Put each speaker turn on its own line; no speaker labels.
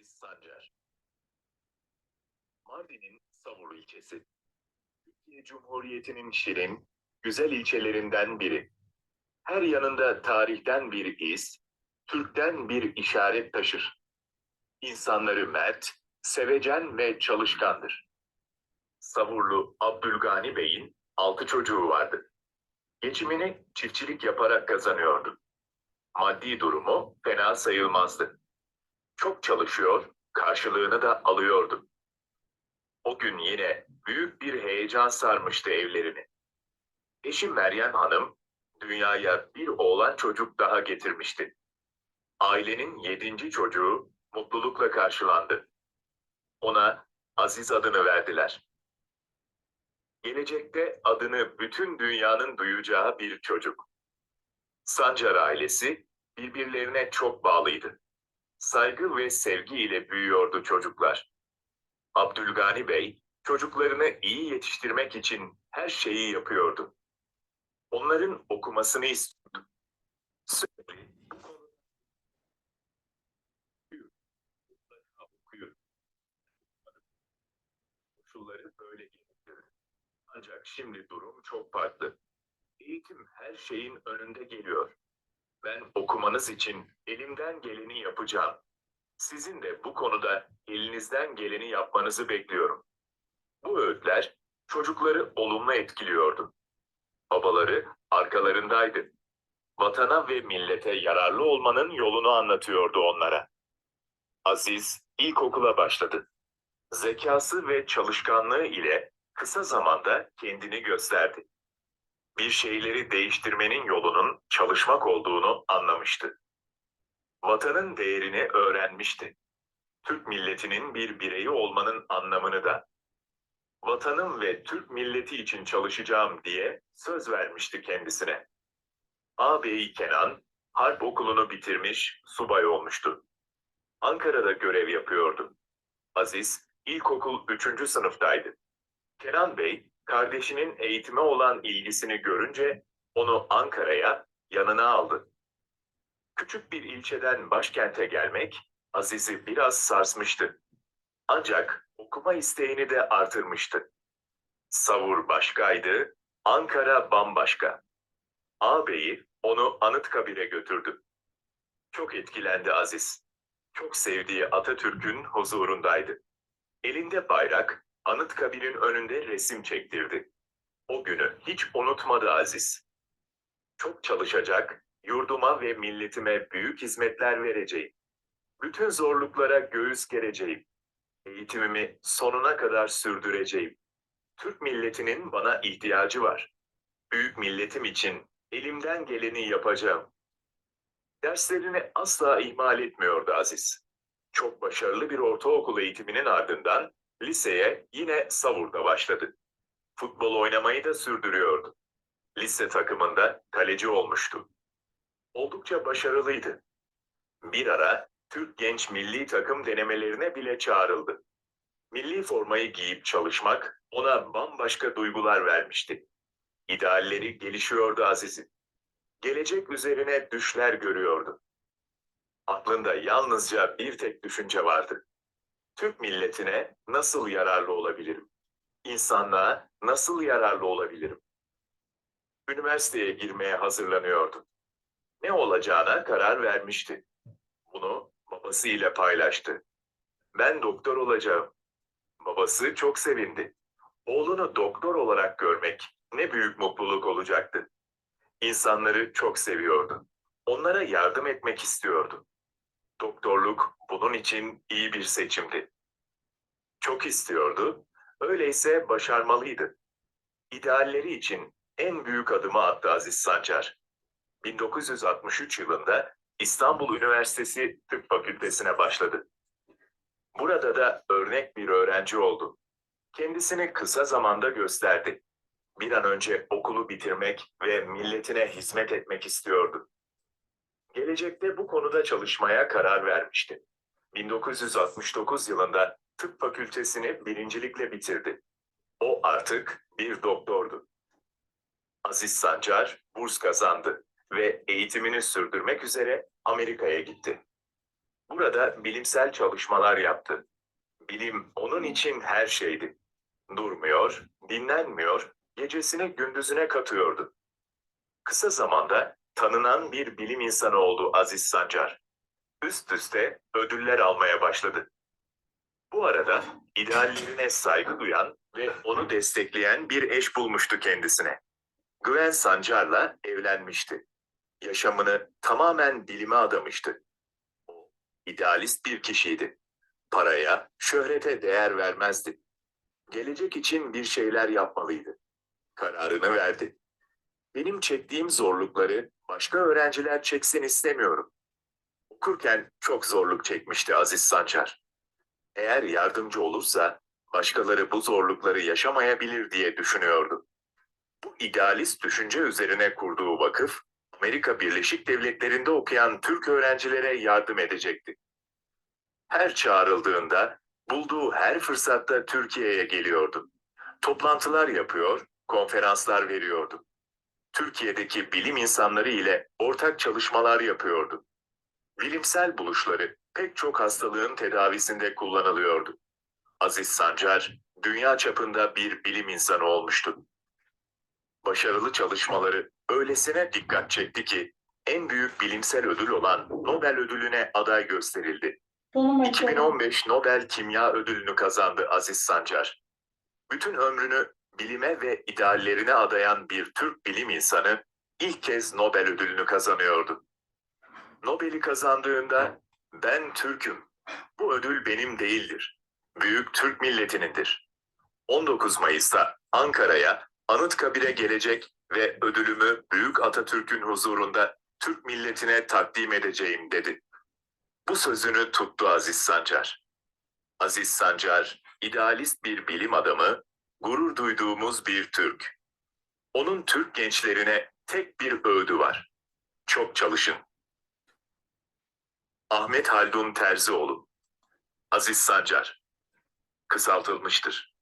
Aziz Sancar Mardin'in Savur ilçesi. Türkiye Cumhuriyeti'nin şirin, güzel ilçelerinden biri. Her yanında tarihten bir iz, Türk'ten bir işaret taşır. İnsanları mert, sevecen ve çalışkandır. Savurlu Abdülgani Bey'in altı çocuğu vardı. Geçimini çiftçilik yaparak kazanıyordu. Maddi durumu fena sayılmazdı. Çok çalışıyor, karşılığını da alıyordu. O gün yine büyük bir heyecan sarmıştı evlerini. Eşi Meryem Hanım dünyaya bir oğlan çocuk daha getirmişti. Ailenin yedinci çocuğu mutlulukla karşılandı. Ona Aziz adını verdiler. Gelecekte adını bütün dünyanın duyacağı bir çocuk. Sancar ailesi birbirlerine çok bağlıydı. Saygı ve sevgi ile büyüyordu çocuklar. Abdülgani Bey, çocuklarını iyi yetiştirmek için her şeyi yapıyordu. Onların okumasını istiyordu. Sürekli. Koşulları böyle gerektirir. Ancak şimdi durum çok farklı. Eğitim her şeyin önünde geliyor. Ben okumanız için elimden geleni yapacağım. Sizin de bu konuda elinizden geleni yapmanızı bekliyorum. Bu öğütler çocukları olumlu etkiliyordu. Babaları arkalarındaydı. Vatana ve millete yararlı olmanın yolunu anlatıyordu onlara. Aziz ilkokula başladı. Zekası ve çalışkanlığı ile kısa zamanda kendini gösterdi. Bir şeyleri değiştirmenin yolunun çalışmak olduğunu anlamıştı. Vatanın değerini öğrenmişti. Türk milletinin bir bireyi olmanın anlamını da. Vatanım ve Türk milleti için çalışacağım diye söz vermişti kendisine. Ağabeyi Kenan, harp okulunu bitirmiş, subay olmuştu. Ankara'da görev yapıyordu. Aziz, ilkokul 3. sınıftaydı. Kenan Bey, kardeşinin eğitime olan ilgisini görünce onu Ankara'ya yanına aldı. Küçük bir ilçeden başkente gelmek Aziz'i biraz sarsmıştı. Ancak okuma isteğini de artırmıştı. Savur başkaydı, Ankara bambaşka. Ağabeyi onu Anıtkabir'e götürdü. Çok etkilendi Aziz. Çok sevdiği Atatürk'ün huzurundaydı. Elinde bayrak, Anıtkabir'in önünde resim çektirdi. O günü hiç unutmadı Aziz. Çok çalışacak, yurduma ve milletime büyük hizmetler vereceğim. Bütün zorluklara göğüs gereceğim. Eğitimimi sonuna kadar sürdüreceğim. Türk milletinin bana ihtiyacı var. Büyük milletim için elimden geleni yapacağım. Derslerini asla ihmal etmiyordu Aziz. Çok başarılı bir ortaokul eğitiminin ardından liseye yine Savur'da başladı. Futbol oynamayı da sürdürüyordu. Lise takımında kaleci olmuştu. Oldukça başarılıydı. Bir ara Türk genç milli takım denemelerine bile çağrıldı. Milli formayı giyip çalışmak ona bambaşka duygular vermişti. İdealleri gelişiyordu Aziz'in. Gelecek üzerine düşler görüyordu. Aklında yalnızca bir tek düşünce vardı. Türk milletine nasıl yararlı olabilirim? İnsanlığa nasıl yararlı olabilirim? Üniversiteye girmeye hazırlanıyordu. Ne olacağına karar vermişti. Bunu babasıyla paylaştı. Ben doktor olacağım. Babası çok sevindi. Oğlunu doktor olarak görmek ne büyük mutluluk olacaktı. İnsanları çok seviyordu. Onlara yardım etmek istiyordu. Doktorluk bunun için iyi bir seçimdi. Çok istiyordu, öyleyse başarmalıydı. İdealleri için en büyük adımı attı Aziz Sancar. 1963 yılında İstanbul Üniversitesi Tıp Fakültesine başladı. Burada da örnek bir öğrenci oldu. Kendisini kısa zamanda gösterdi. Bir an önce okulu bitirmek ve milletine hizmet etmek istiyordu. Gelecekte bu konuda çalışmaya karar vermişti. 1969 yılında tıp fakültesini birincilikle bitirdi. O artık bir doktordu. Aziz Sancar burs kazandı ve eğitimini sürdürmek üzere Amerika'ya gitti. Burada bilimsel çalışmalar yaptı. Bilim onun için her şeydi. Durmuyor, dinlenmiyor, gecesine gündüzüne katıyordu. Kısa zamanda tanınan bir bilim insanı oldu Aziz Sancar. Üst üste ödüller almaya başladı. Bu arada ideallerine saygı duyan ve onu destekleyen bir eş bulmuştu kendisine. Güven Sancar'la evlenmişti. Yaşamını tamamen bilime adamıştı. O idealist bir kişiydi. Paraya, şöhrete değer vermezdi. Gelecek için bir şeyler yapmalıydı. Kararını verdi. Benim çektiğim zorlukları başka öğrenciler çeksin istemiyorum. Okurken çok zorluk çekmişti Aziz Sancar. Eğer yardımcı olursa başkaları bu zorlukları yaşamayabilir diye düşünüyordu. Bu idealist düşünce üzerine kurduğu vakıf, Amerika Birleşik Devletleri'nde okuyan Türk öğrencilere yardım edecekti. Her çağrıldığında, bulduğu her fırsatta Türkiye'ye geliyordu. Toplantılar yapıyor, konferanslar veriyordu. Türkiye'deki bilim insanları ile ortak çalışmalar yapıyordu. Bilimsel buluşları pek çok hastalığın tedavisinde kullanılıyordu. Aziz Sancar, dünya çapında bir bilim insanı olmuştu. Başarılı çalışmaları öylesine dikkat çekti ki, en büyük bilimsel ödül olan Nobel ödülüne aday gösterildi.
Sonum açıyorum.
2015 Nobel Kimya Ödülünü kazandı Aziz Sancar. Bütün ömrünü bilime ve ideallerine adayan bir Türk bilim insanı ilk kez Nobel ödülünü kazanıyordu. Nobel'i kazandığında ben Türk'üm. Bu ödül benim değildir. Büyük Türk milletinindir. 19 Mayıs'ta Ankara'ya Anıtkabir'e gelecek ve ödülümü Büyük Atatürk'ün huzurunda Türk milletine takdim edeceğim dedi. Bu sözünü tuttu Aziz Sancar. Aziz Sancar, idealist bir bilim adamı, gurur duyduğumuz bir Türk. Onun Türk gençlerine tek bir öğüdü var. Çok çalışın. Ahmet Haldun Terzioğlu Aziz Sancar Kısaltılmıştır.